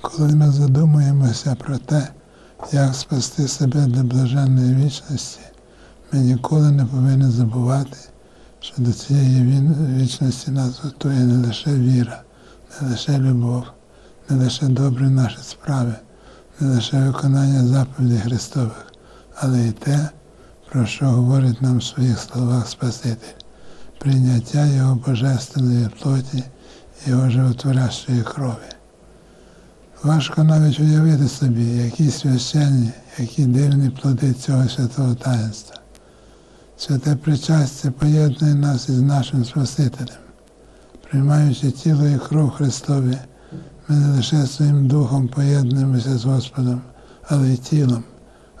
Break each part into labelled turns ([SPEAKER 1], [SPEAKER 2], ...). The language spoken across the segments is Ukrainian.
[SPEAKER 1] Коли ми задумуємося про те, як спасти себе для блаженної вічності, ми ніколи не повинні забувати, що до цієї вічності нас готує не лише віра, не лише любов, не лише добрі наші справи, не лише виконання заповідей Христових, але й те, про що говорить нам в своїх словах Спаситель, прийняття Його божественної плоті Його животворящої крові. Важко навіть уявити собі, які священні, які дивні плоди цього святого таїнства. Святе причастя поєднує нас із нашим Спасителем. Приймаючи тіло і кров Христові, ми не лише своїм духом поєднуємося з Господом, але й тілом.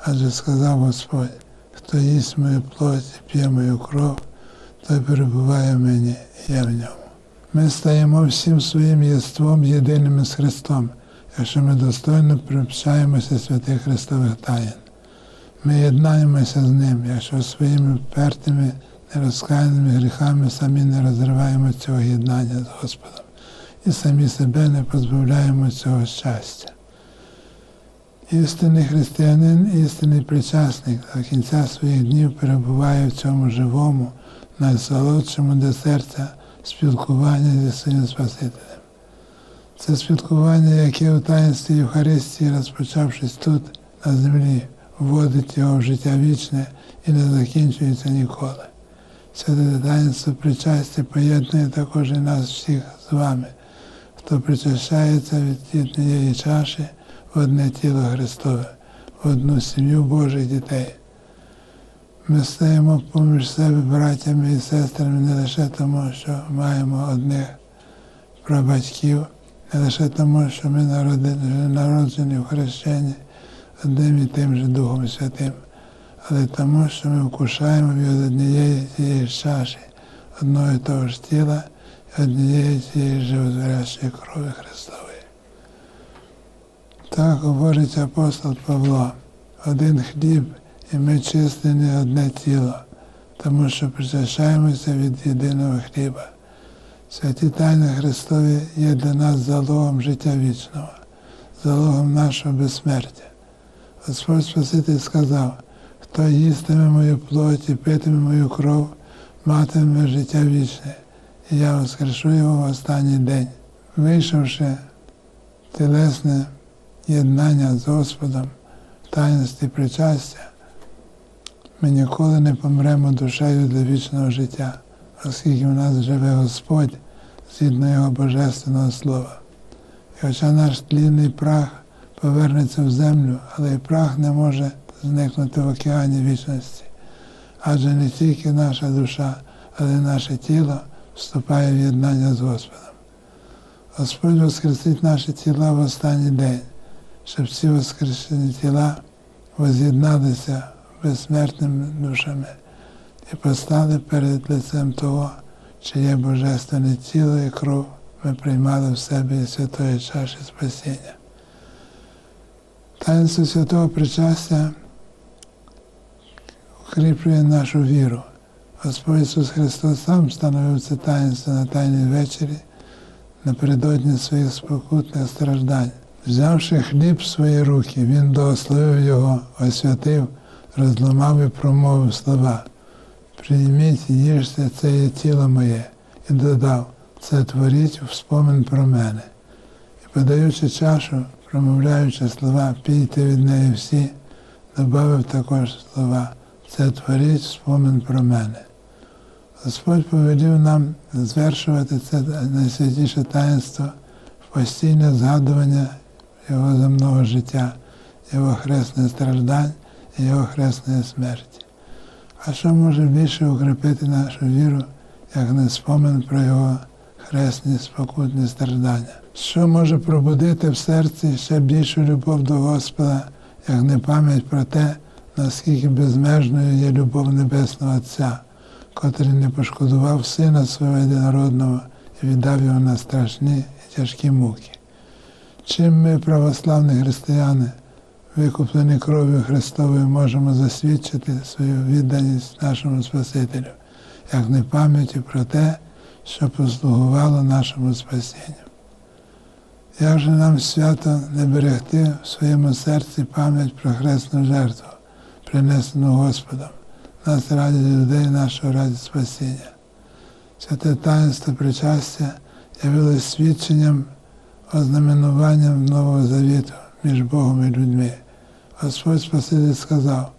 [SPEAKER 1] Адже сказав Господь, хто їсть мою плоть п'є мою кров, той перебуває в мені, і я в ньому. Ми стаємо всім своїм єством єдиними з Христом, якщо ми достойно приобщаємося святих Христових таїн. Ми єднаємося з Ним, якщо своїми впертими, нерозкаяними гріхами самі не розриваємо цього єднання з Господом і самі себе не позбавляємо цього щастя. Істинний християнин, істинний причасник до кінця своїх днів перебуває в цьому живому, найсолодшому для серця спілкуванні зі своїм Спасителем. Це спілкування, яке у таїнстві Євхаристії, розпочавшись тут, на землі, вводить його в життя вічне і не закінчується ніколи. Святе таїнство причастя поєднує також і нас всіх з вами, хто причащається від однієї чаші в одне тіло Христове, в одну сім'ю Божих дітей. Ми стаємо поміж себе братями і сестрами не лише тому, що маємо одних прабатьків, не лише тому, що ми народжені в хрещенні одним і тим же Духом Святим, але тому, що ми вкушаємо від однієї тієї ж чаші, одного і того ж тіла і однієї тієї ж животворящої крові Христової. Так говорить апостол Павло, один хліб, і ми числені одне тіло, тому що причащаємося від єдиного хліба. Святі тайни Христові є для нас залогом життя вічного, залогом нашого безсмертя. Господь Спаситель сказав, хто їстиме мою плоть і питиме мою кров, матиме життя вічне, і я воскрешу його в останній день. Вийшовши тілесне єднання з Господом, в таїнстві причастя, ми ніколи не помремо душею для вічного життя, оскільки в нас живе Господь згідно Його Божественного Слова. І хоча наш тлінний прах повернеться в землю, але і прах не може зникнути в океані вічності. Адже не тільки наша душа, але й наше тіло вступає в єднання з Господом. Господь воскресить наші тіла в останній день, щоб ці воскресені тіла воз'єдналися безсмертними душами і постали перед лицем того, чиє божественне тіло і кров ми приймали в себе із святої чаші спасіння. Таїнство святого причастя укріплює нашу віру. Господь Ісус Христос сам встановив це таїнство на Тайній вечері напередодні своїх спокутних страждань. Взявши хліб в свої руки, Він благословив його, освятив, розламав і промовив слова. Прийміть, їжте, це є тіло моє, і додав, це творіть в спомин про мене. І подаючи чашу, промовляючи слова, пійте від неї всі, додав також слова, це творіть в спомин про мене. Господь повелів нам звершувати це найсвятіше таїнство в постійне згадування Його земного життя, Його хресних страждань і Його хресної смерті. А що може більше укріпити нашу віру, як не спомин про Його хресні спокутні страждання? Що може пробудити в серці ще більшу любов до Господа, як не пам'ять про те, наскільки безмежною є любов Небесного Отця, котрий не пошкодував сина свого єдинородного і віддав його на страшні і тяжкі муки. Чим ми, православні християни, викуплені кров'ю Христовою, можемо засвідчити свою відданість нашому Спасителю, як не пам'яті про те, що послугувало нашому спасінню. Як же нам свято не берегти в своєму серці пам'ять про хресну жертву, принесену Господом, нас раді людей нашого раді спасіння. Святе таїнство причастя явилось свідченням, ознаменуванням Нового Завіту між Богом і людьми. Господь Спаситель сказав,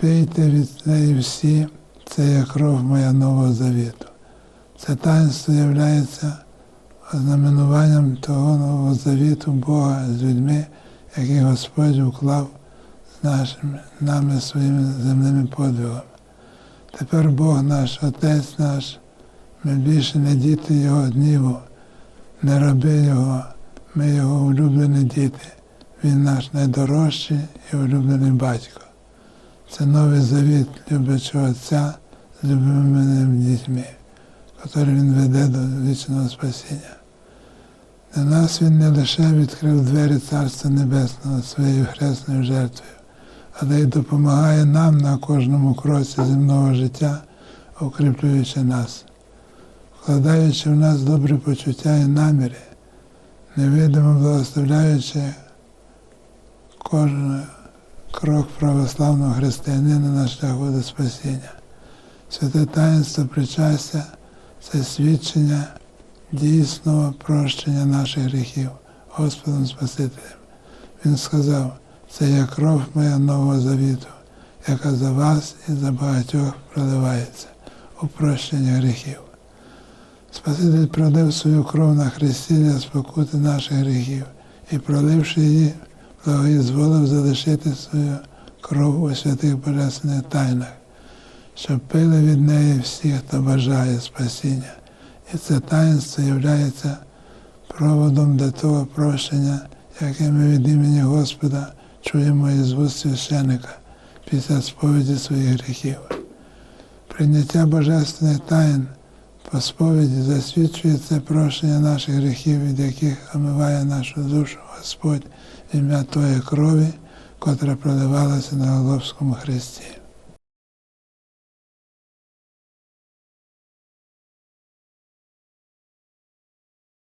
[SPEAKER 1] пийте від неї всі, це є кров моя Нового Завіту. Це таїнство є ознаменуванням того Нового Завіту Бога з людьми, який Господь уклав з нашими, нами своїми земними подвигами. Тепер Бог наш, Отець наш, ми більше не діти Його гніву, не раби Його, ми Його улюблені діти. Він наш найдорожчий і улюблений батько. Це новий завіт люблячого Отця з любимими дітьми, який Він веде до вічного спасіння. Для нас Він не лише відкрив двері Царства Небесного своєю хресною жертвою, але й допомагає нам на кожному кроці земного життя, укріплюючи нас, вкладаючи в нас добрі почуття і наміри, невидимо благословляючи кожен крок православного християнина на шляху до спасіння. Святе таїнство причастя це свідчення дійсного прощення наших гріхів Господом Спасителем. Він сказав, це є кров моя нового завіту, яка за вас і за багатьох проливається у прощення гріхів. Спаситель пролив свою кров на Христі для спокути наших гріхів і, проливши її, благоізволив залишити свою кров у святих божественних тайнах, щоб пили від неї всі, хто бажає спасіння. І це таїнство є проводом до того прощення, яке ми від імені Господа чуємо із вуст священика після сповіді своїх гріхів. Прийняття божественних таїн по сповіді засвідчує це прощення наших гріхів, від яких омиває нашу душу Господь в ім'я Твоєї крові, котра проливалася на Головському хресті.